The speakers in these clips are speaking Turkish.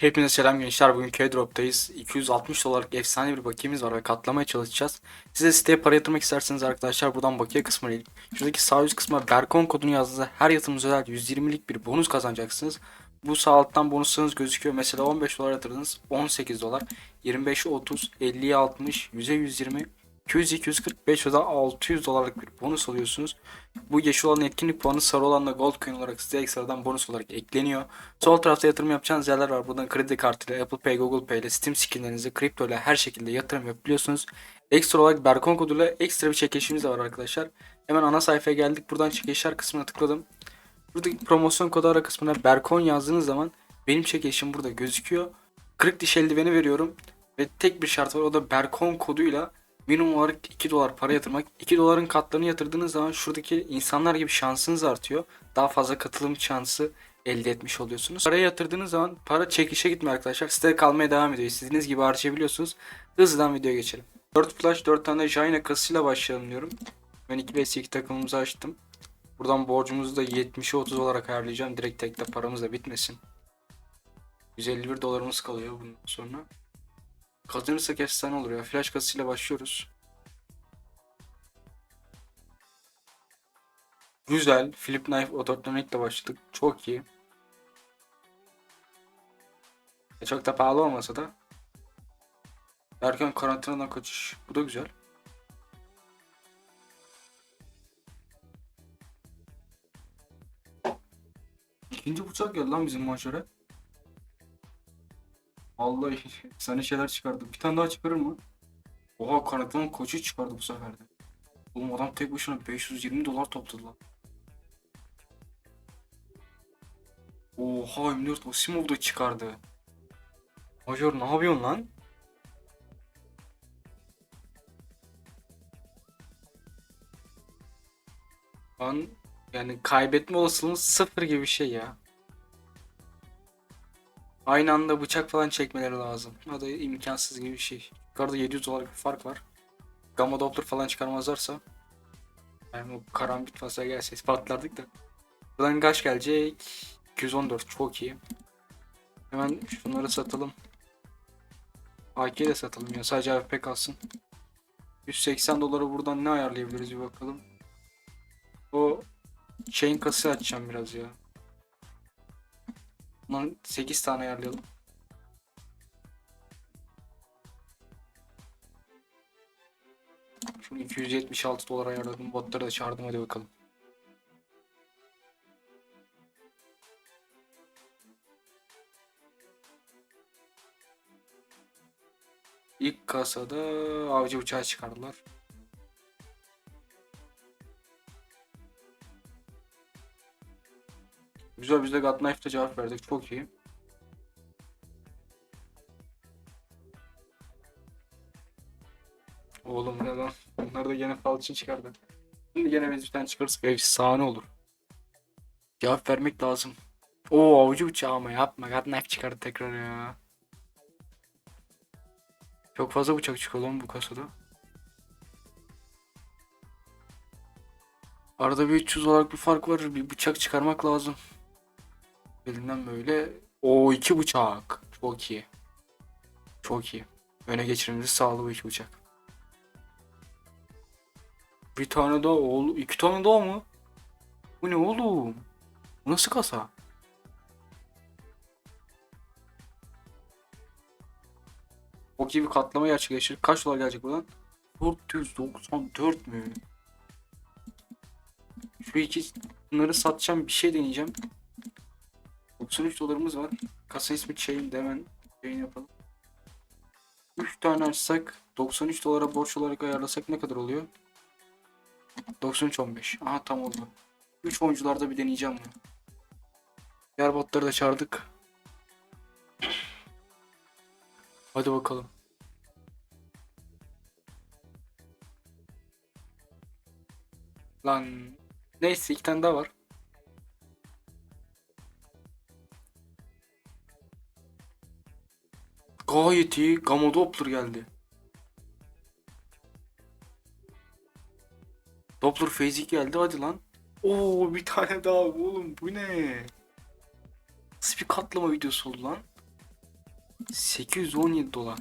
Hepinize selam gençler. Bugün K-Drop'tayız. 260 dolarlık efsane bir bakiyemiz var ve katlamaya çalışacağız. Size siteye para yatırmak isterseniz arkadaşlar buradan bakiye kısmına gelip şuradaki sağ üst kısma Berkon kodunu yazdığınızda her yatırımınız özel 120'lik bir bonus kazanacaksınız. Bu sağ alttan bonuslarınız gözüküyor. Mesela 15 dolar yatırdınız 18 dolar. 25'e 30, 50'ye 60, 100'e 120, 200, 245 ya da 600 dolarlık bir bonus alıyorsunuz. Bu yeşil olan etkinlik puanı sarı olan da gold coin olarak size ekstradan bonus olarak ekleniyor. Sol tarafta yatırım yapacağınız yerler var. Buradan kredi kartıyla, Apple Pay, Google Pay ile, Steam skinlerinizi kripto ile her şekilde yatırım yapabiliyorsunuz. Ekstra olarak Berkon koduyla ekstra bir çekilişimiz de var arkadaşlar. Hemen ana sayfaya geldik. Buradan çekilişler kısmına tıkladım. Buradaki promosyon kodu ara kısmına Berkon yazdığınız zaman benim çekilişim burada gözüküyor. 40 diş eldiveni veriyorum. Ve tek bir şart var o da Berkon koduyla minimum olarak 2 dolar para yatırmak. 2 doların katlarını yatırdığınız zaman şuradaki insanlar gibi şansınız artıyor. Daha fazla katılım şansı elde etmiş oluyorsunuz. Paraya yatırdığınız zaman para çekişe gitmiyor arkadaşlar. Sitede kalmaya devam ediyor. İstediğiniz gibi harcayabiliyorsunuz. Hızlıdan videoya geçelim. 4 flash 4 tane Jaina kasıyla başlayalım diyorum. Ben 2 vs 2 takımımızı açtım. Buradan borcumuzu da 70'e 30 olarak ayarlayacağım. Direkt tekte paramız da bitmesin. 151 dolarımız kalıyor bundan sonra. Kazanırsak efsane olur ya. Flash kasıyla başlıyoruz. Güzel. Flip Knife otomatikle başladık. Çok iyi. E, çok da pahalı olmasa da. Erken karantinadan kaçış. Bu da güzel. İkinci bıçak geldi lan bizim maçlara. Vallahi sana şeyler çıkardı. Bir tane daha çıkarır mı? Oha kanatının koçu çıkardı bu sefer de. Oğlum adam tek başına 520 dolar topladı lan. Oha M4 Osimov da çıkardı. Major ne yapıyorsun lan? Lan yani kaybetme olasılığımız sıfır gibi bir şey ya. Aynı anda bıçak falan çekmeleri lazım. O da imkansız gibi bir şey. Yukarıda 700 dolar bir fark var. Gamma Doppler falan çıkarmazlarsa yani o karambit fazla gelse patlardık da. Buradan kaç gelecek? 214 çok iyi. Hemen şunları satalım. AK'yi de satalım ya sadece AFP kalsın. 180 doları buradan ne ayarlayabiliriz bir bakalım. O chain kası açacağım biraz ya. Bundan 8 tane ayarlayalım. Şunu 276 dolar ayarladım. Botları da çağırdım hadi bakalım. İlk kasada avcı bıçağı çıkardılar. Güzel biz de God Knife'da cevap verdik. Çok iyi. Oğlum ne lan? Bunlar da gene fal için çıkardı. Şimdi gene tane çıkarırsak efsane olur. Cevap vermek lazım. Oo avucu bıçağı ama yapma. God Knife çıkardı tekrar ya. Çok fazla bıçak çıkıyor lan bu kasada. Arada bir 300 olarak bir fark var. Bir bıçak çıkarmak lazım. Elinden böyle. O iki bıçak. Çok iyi. Çok iyi. Öne geçirmemizi sağlı bu iki bıçak. Bir tane daha oğlum. iki tane daha mı? Bu ne oğlum? Bu nasıl kasa? Çok iyi bir katlama gerçekleştir. Kaç dolar gelecek buradan? 494 mü? Şu iki bunları satacağım bir şey deneyeceğim. 93 dolarımız var. Kasa ismi chain hemen chain yapalım. 3 tane açsak 93 dolara borç olarak ayarlasak ne kadar oluyor? 93.15. Aha tam oldu. 3 oyuncularda bir deneyeceğim bunu. Diğer botları da çağırdık. Hadi bakalım. Lan neyse iki tane daha var. Gayet iyi. Gamma Doppler geldi. Doppler Phase geldi hadi lan. Oo bir tane daha oğlum bu ne? Nasıl bir katlama videosu oldu lan? 817 dolar.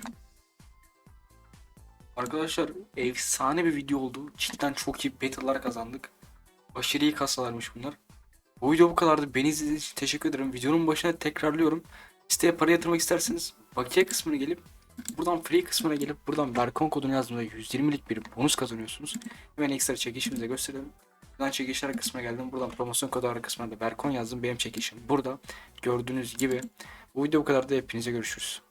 Arkadaşlar efsane bir video oldu. Cidden çok iyi battle'lar kazandık. Aşırı iyi kasalarmış bunlar. Bu video bu kadardı. Beni izlediğiniz için teşekkür ederim. Videonun başına tekrarlıyorum. Siteye para yatırmak isterseniz bakiye kısmına gelip buradan free kısmına gelip buradan Berkon kodunu yazdığında 120'lik bir bonus kazanıyorsunuz. Hemen ekstra çekişimizi de gösterelim. Buradan çekişler kısmına geldim. Buradan promosyon kodu kısmına da Berkon yazdım. Benim çekişim burada. Gördüğünüz gibi. Bu video bu kadar da hepinize görüşürüz.